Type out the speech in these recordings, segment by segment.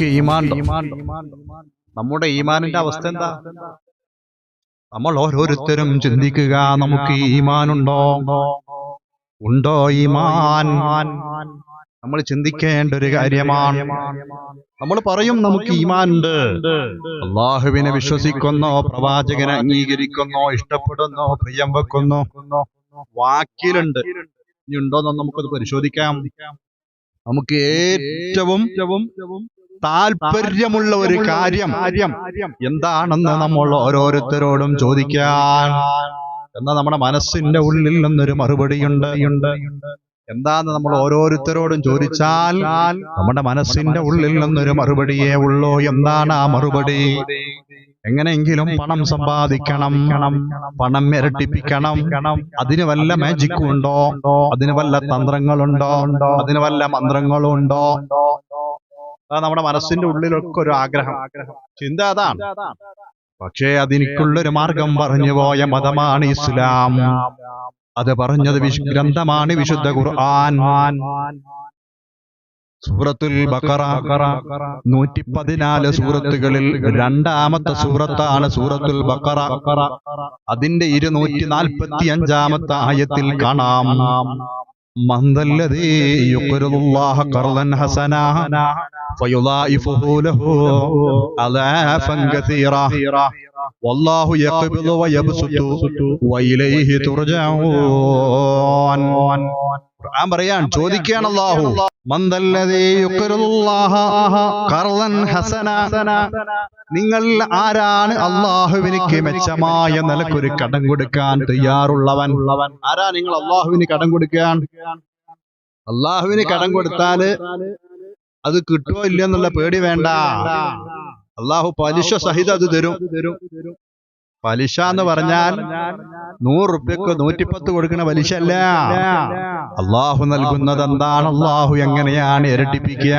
നമുക്ക് ഈമാൻ നമ്മുടെ ഈമാനിന്റെ അവസ്ഥ എന്താ? നമ്മൾ ഓരോരുത്തരും ചിന്തിക്കുക നമുക്ക് ഈമാനുണ്ടോ? ഉണ്ടോ ഈമാൻ? നമ്മൾ ചിന്തിക്കേണ്ട ഒരു കാര്യമാണ്. നമ്മൾ പറയും നമുക്ക് ഈമാനുണ്ട്. അള്ളാഹുവിനെ വിശ്വസിക്കുന്നോ പ്രവാചകനെ അംഗീകരിക്കുന്നോ ഇഷ്ടപ്പെടുന്നോ പ്രിയം വെക്കുന്നു. വാക്കിലുണ്ട്. ഇനി ഉണ്ടോന്ന് നമുക്കത് പരിശോധിക്കാം. നമുക്ക് ഏറ്റവും താല്പര്യമുള്ള ഒരു കാര്യം. എന്താണെന്ന് നമ്മൾ ഓരോരുത്തരോടും ചോദിക്കാൻ. എന്നാ നമ്മുടെ മനസ്സിന്റെ ഉള്ളിൽ നിന്നൊരു മറുപടിയുണ്ട്. എന്താന്ന് നമ്മൾ ഓരോരുത്തരോടും ചോദിച്ചാൽ നമ്മുടെ മനസ്സിന്റെ ഉള്ളിൽ നിന്നൊരു മറുപടിയേ ഉള്ളൂ. എന്താണ് ആ മറുപടി? എങ്ങനെയെങ്കിലും പണം സമ്പാദിക്കണം. പണം ഇരട്ടിപ്പിക്കണം. അതിന് വല്ല മാജിക്കും ഉണ്ടോ? അതിന് വല്ല തന്ത്രങ്ങളുണ്ടോ? അതിന് വല്ല മന്ത്രങ്ങളും ഉണ്ടോ അതാ നമ്മുടെ മനസ്സിന്റെ ഉള്ളിലൊക്കെ ഒരു ആഗ്രഹം. ചിന്ത അതാണ്. പക്ഷേ അതിനിക്കുള്ളൊരു മാർഗം പറഞ്ഞു പോയ മതമാണ് ഇസ്ലാം. അത് പറഞ്ഞത് ഗ്രന്ഥമാണ് വിശുദ്ധ ഖുർആൻ. സൂറത്തുൽ ബഖറ. നൂറ്റി പതിനാല് സൂറത്തുകളിൽ രണ്ടാമത്തെ സൂറത്താണ് സൂറത്തുൽ ബക്കറ അതിന്റെ ഇരുന്നൂറ്റി നാൽപ്പത്തി അഞ്ചാമത്തെ ആയത്തിൽ കാണാം. من ذا الذي يقرض الله قرضا حسنا فيضاعفه له أضعافا كثيرة والله يقبض ويبسط وإليه ترجعون ഖുർആൻ പറയാൻ ചോദിക്കുകയാണ് അല്ലാഹു മന്ദല്ലദീ യുഖ്രിദുല്ലാഹ ഖർളൻ ഹസന നിങ്ങൾ ആരാണ് അള്ളാഹുവിനിക്ക് മെച്ചമായ നിലക്കൊരു കടം കൊടുക്കാൻ തയ്യാറുള്ളവൻ ആരാ നിങ്ങൾ അള്ളാഹുവിന് കടം കൊടുക്കാൻ അള്ളാഹുവിന് കടം കൊടുത്താല് അത് കിട്ടുമോ ഇല്ല എന്നുള്ള പേടി വേണ്ട അള്ളാഹു പലിശ സഹിതം അത് തരും. പലിശ എന്ന് പറഞ്ഞാൽ നൂറ് റുപ്യക്ക് നൂറ്റിപ്പത്ത് കൊടുക്കുന്ന പലിശ അല്ല അള്ളാഹു നൽകുന്നത് എന്താണ്? അള്ളാഹു എങ്ങനെയാണ് ഇരട്ടിപ്പിക്കുക.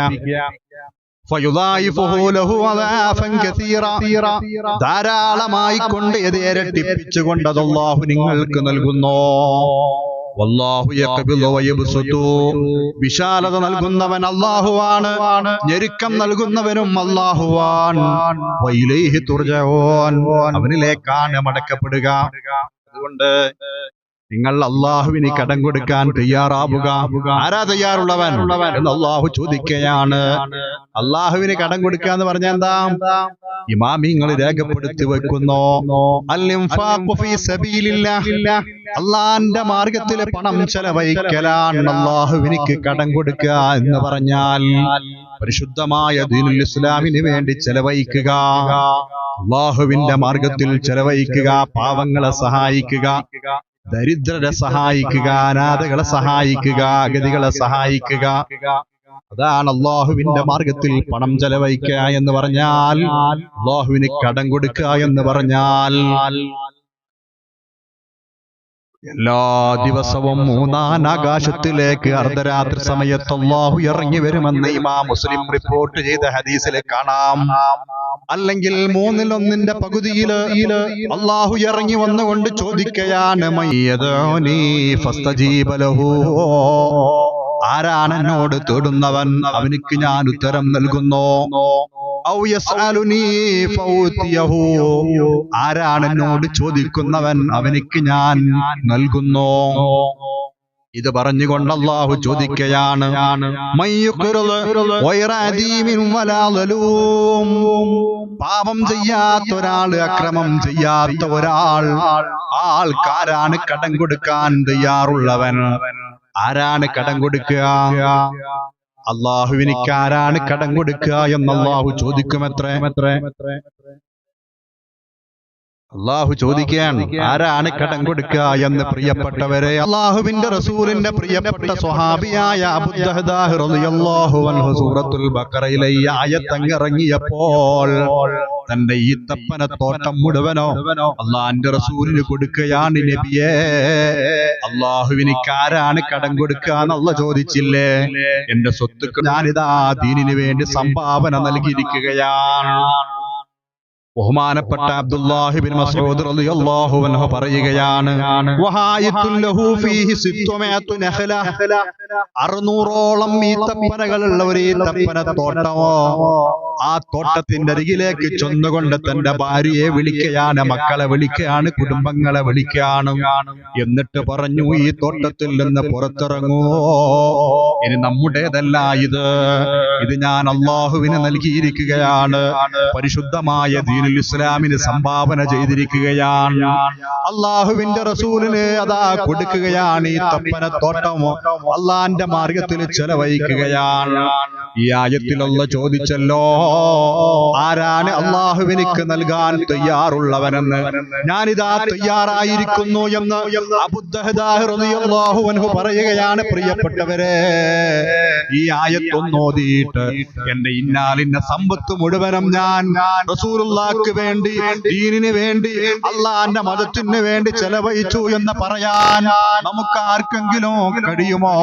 ധാരാളമായി കൊണ്ട് ഇത് ഇരട്ടിപ്പിച്ചുകൊണ്ട് അത് അള്ളാഹു നിങ്ങൾക്ക് നൽകുന്നു. വിശാലത നൽകുന്നവൻ അള്ളാഹുവാണ് ഞെരുക്കം നൽകുന്നവനും അവനിലേക്കാണ് മടക്കപ്പെടുക അതുകൊണ്ട് നിങ്ങൾ അള്ളാഹുവിന് കടം കൊടുക്കാൻ തയ്യാറാവുക. ആരാ തയ്യാറുള്ളവൻ? അള്ളാഹു ചോദിക്കുകയാണ്. അള്ളാഹുവിന് കടം കൊടുക്കുക എന്ന് പറഞ്ഞാൽ എന്താ? ഇമാമിങ്ങൾ രേഖപ്പെടുത്തി വെക്കുന്നു. അള്ളാന്റെ മാർഗത്തിൽ പണം ചെലവഴിക്കലാണ് അള്ളാഹുവിനിക്ക് കടം കൊടുക്കുക എന്ന് പറഞ്ഞാൽ പരിശുദ്ധമായ ദീനുൽ ഇസ്ലാമിന് വേണ്ടി ചെലവഴിക്കുക. അള്ളാഹുവിന്റെ മാർഗത്തിൽ ചെലവഴിക്കുക പാവങ്ങളെ സഹായിക്കുക ദരിദ്രരെ സഹായിക്കുക അനാഥകളെ സഹായിക്കുക അഗതികളെ സഹായിക്കുക. അതാണ് അള്ളാഹുവിന്റെ മാർഗത്തിൽ പണം ചെലവഴിക്കുക എന്ന് പറഞ്ഞാൽ അള്ളാഹുവിന് കടം കൊടുക്കുക എന്ന് പറഞ്ഞാൽ എല്ലാ ദിവസവും മൂന്നാം ആകാശത്തിലേക്ക് അർദ്ധരാത്രി സമയത്ത് അള്ളാഹു ഇറങ്ങി വരുമെന്ന് ഇമാ മുസ്ലിം റിപ്പോർട്ട് ചെയ്ത ഹദീസിൽ കാണാം. അല്ലെങ്കിൽ മൂന്നിലൊന്നിന്റെ പകുതിയിൽ അള്ളാഹു ഇറങ്ങി വന്നുകൊണ്ട് ചോദിക്കയാണ് മയ്യദോനീ ഫസ്തജീബ ലഹു. ആരാണ് എന്നോട് തേടുന്നവൻ? അവനിക്ക് ഞാൻ ഉത്തരം നൽകുന്നു. ആരാണ് എന്നോട് ചോദിക്കുന്നവൻ? അവനിക്ക് ഞാൻ നൽകുന്നു. ഇത് പറഞ്ഞുകൊണ്ട് അള്ളാഹു ചോദിക്കയാണ്. പാപം ചെയ്യാത്ത ഒരാൾ അക്രമം ചെയ്യാത്ത ഒരാൾ ആൾക്കാരാണ് കടം കൊടുക്കാൻ തയ്യാറുള്ളവൻ. ആരാണ് കടം കൊടുക്കുക? അള്ളാഹുവിനിക്ക് ആരാണ് കടം കൊടുക്കുക എന്ന് അള്ളാഹു ചോദിക്കുമത്രേ. അള്ളാഹു ചോദിക്കുകയാണ് ആരാണ് കടം കൊടുക്കുക എന്ന് പ്രിയപ്പെട്ടവരെ? അള്ളാഹുവിന്റെ റസൂലിന്റെ പ്രിയപ്പെട്ട സ്വഹാബിയായ സൂറത്തുൽ ബക്കറയിലെ ഈ ആയത്തങ്ങിറങ്ങിയപ്പോൾ തന്റെ ഈ തപ്പന തോട്ടം മുഴുവനോ അള്ളാഹിന്റെ റസൂലിന് കൊടുക്കുകയാണ് നബിയേ. അള്ളാഹുവിനിക്ക് ആരാണ് കടം കൊടുക്കുക എന്നുള്ള ചോദിച്ചില്ലേ? എന്റെ സ്വത്തുക്കൾ ഞാനിതാ ദീനിനു വേണ്ടി സംഭാവന നൽകിയിരിക്കുകയാണ്. ബഹുമാനപ്പെട്ട അബ്ദുല്ലാഹിബിൻ മസ്ഊദ് റളിയല്ലാഹു അൻഹു പറയുകയാണ് വഹായത്തുൻ ലഹു ഫീഹി സിത്തുമയത്തു നഖല അറുന്നൂറോളം ഈത്തപ്പനകളുള്ള ഒരു ഈത്തപ്പന തോട്ടമോ? ആ തോട്ടത്തിന്റെ അരികിലേക്ക് ചൊന്നുകൊണ്ട് തന്റെ ഭാര്യയെ വിളിക്കുകയാണ് മക്കളെ വിളിക്കുകയാണ് കുടുംബങ്ങളെ വിളിക്കുകയാണ്. എന്നിട്ട് പറഞ്ഞു ഈ തോട്ടത്തിൽ നിന്ന് പുറത്തിറങ്ങൂ ഇനി നമ്മുടേതല്ല ഇത്. ഇത് ഞാൻ അള്ളാഹുവിന് നൽകിയിരിക്കുകയാണ്. പരിശുദ്ധമായ ദീനുൽ ഇസ്ലാമിന് സംഭാവന ചെയ്തിരിക്കുകയാണ്. അള്ളാഹുവിന്റെ റസൂലിന് അതാ കൊടുക്കുകയാണ് ഈ തപ്പന തോട്ടം അള്ളാന്റെ മാർഗത്തിൽ ചെലവഴിക്കുകയാണ്. ഈ ആയത്തിലുള്ള ചോദിച്ചല്ലോ ആരാണ് അള്ളാഹുവിനിക്ക് നൽകാൻ തയ്യാറുള്ളവനെന്ന്? ഞാനിതാ തയ്യാറായിരിക്കുന്നു എന്ന് അബുദ്ദഹദാഹു അൻഹു പറയുകയാണ് പ്രിയപ്പെട്ടവരെ. ഈ ആയത്തൊന്നോതിയിട്ട് എന്റെ ഇന്നാലിന്ന സമ്പത്ത് മുഴുവനും ഞാൻ റസൂലുള്ളാക്ക് വേണ്ടി ദീനിന് വേണ്ടി അള്ളാന്റെ മതത്തിന് വേണ്ടി ചെലവഴിച്ചു എന്ന് പറയാൻ നമുക്ക് ആർക്കെങ്കിലും കഴിയുമോ?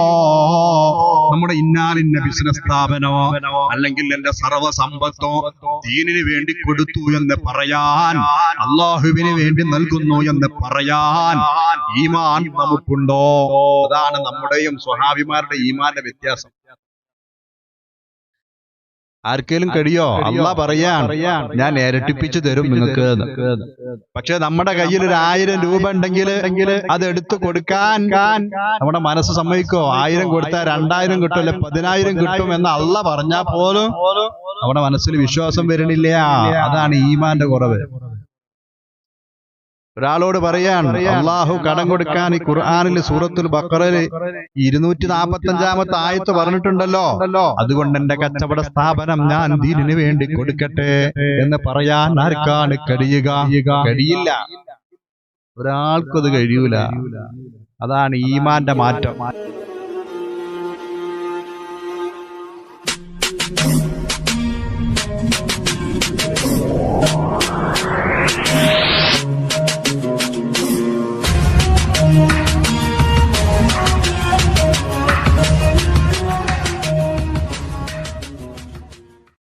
നമ്മുടെ ഇന്നാലിന്ന ബിസിനസ് സ്ഥാപനമോ അല്ലെങ്കിൽ എന്റെ സർവ സമ്പത്തോ ദീനിന് വേണ്ടി കൊടുത്തു എന്ന് പറയാൻ അള്ളാഹുവിന് വേണ്ടി നൽകുന്നു എന്ന് പറയാൻ ഈമാൻ നമുക്കുണ്ടോ? അതാണ് നമ്മുടെയും സ്വഹാബിമാരുടെ ഈമാന്റെ വ്യത്യാസം. ആർക്കേലും കഴിയോ അള്ളാ പറയാൻ. ഞാൻ ഇരട്ടിപ്പിച്ചു തരും നിങ്ങൾക്ക്. പക്ഷെ നമ്മുടെ കയ്യിൽ ഒരു ആയിരം രൂപ ഉണ്ടെങ്കിൽ അത് എടുത്തു കൊടുക്കാൻ നമ്മുടെ മനസ്സ് സമ്മതിക്കോ ആയിരം കൊടുത്താൽ രണ്ടായിരം കിട്ടും അല്ലെ പതിനായിരം കിട്ടും എന്ന് അള്ള പറഞ്ഞാൽ പോലും നമ്മുടെ മനസ്സിൽ വിശ്വാസം വരണില്ല അതാണ് ഈമാന്റെ കുറവ്. ഒരാളോട് പറയാൻ അള്ളാഹു കടം കൊടുക്കാൻ ഈ ഖുർആാനിൽ സൂറത്തുൽ ബക്കറിൽ ഇരുന്നൂറ്റി നാപ്പത്തി അഞ്ചാമത്തെ ആയത്ത് പറഞ്ഞിട്ടുണ്ടല്ലോ. അതുകൊണ്ട് എന്റെ കച്ചവട സ്ഥാപനം ഞാൻ ദീനിന് വേണ്ടി കൊടുക്കട്ടെ എന്ന് പറയാൻ ആർക്കാണ് കഴിയുക? കഴിയില്ല. ഒരാൾക്കത് കഴിയൂല. അതാണ് ഈമാന്റെ മാറ്റം.